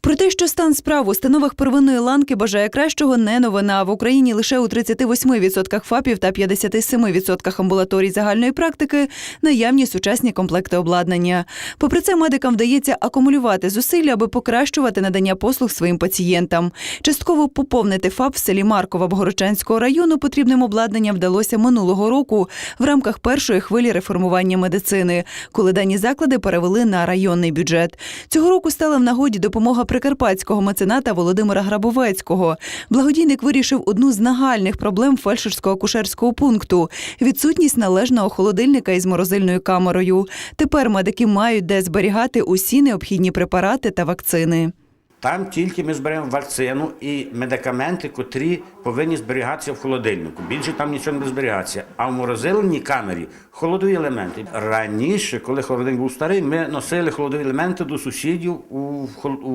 Про те, що стан справ у установах первинної ланки бажає кращого, не новина. В Україні лише у 38% ФАПів та 57% амбулаторій загальної практики наявні сучасні комплекти обладнання. Попри це, медикам вдається акумулювати зусилля, аби покращувати надання послуг своїм пацієнтам. Частково поповнити ФАП в селі Маркова Богородчанського району потрібним обладнанням вдалося минулого року в рамках першої хвилі реформування медицини, коли дані заклади перевели на районний бюджет. Цього року стала в нагоді допомога прикарпатського мецената Володимира Грабовецького. Благодійник вирішив одну з нагальних проблем фельдшерського акушерського пункту відсутність належного холодильника із морозильною камерою. Тепер медики мають де зберігати усі необхідні препарати та вакцини. Там тільки ми зберемо вакцину і медикаменти, котрі повинні зберігатися в холодильнику. Більше там нічого не буде зберігатися. А в морозильній камері холодові елементи. Раніше, коли холодильник був старий, ми носили холодові елементи до сусідів у,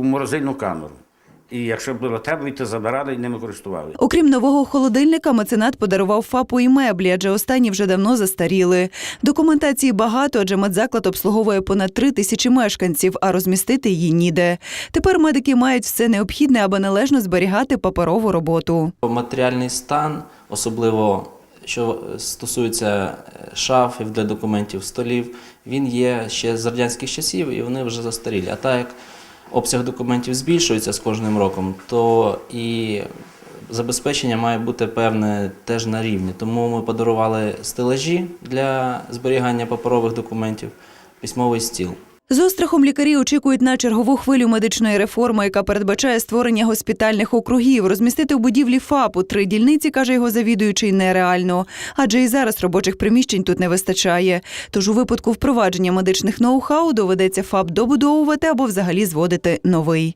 морозильну камеру. І якщо було тепло, то забирали і ними користували. Окрім нового холодильника, меценат подарував ФАПу і меблі, адже останні вже давно застаріли. Документації багато, адже медзаклад обслуговує понад три тисячі мешканців, а розмістити її ніде. Тепер медики мають все необхідне, аби належно зберігати паперову роботу. Матеріальний стан, особливо що стосується е, шафів для документів, столів, він є ще з радянських часів і вони вже застарілі. А так як обсяг документів збільшується з кожним роком, то і забезпечення має бути певне теж на рівні. Тому ми подарували стелажі для зберігання паперових документів, письмовий стіл. З острахом лікарі очікують на чергову хвилю медичної реформи, яка передбачає створення госпітальних округів. Розмістити у будівлі ФАПу три дільниці, каже його завідуючий, нереально. Адже і зараз робочих приміщень тут не вистачає. Тож у випадку впровадження медичних ноу-хау доведеться ФАП добудовувати або взагалі зводити новий.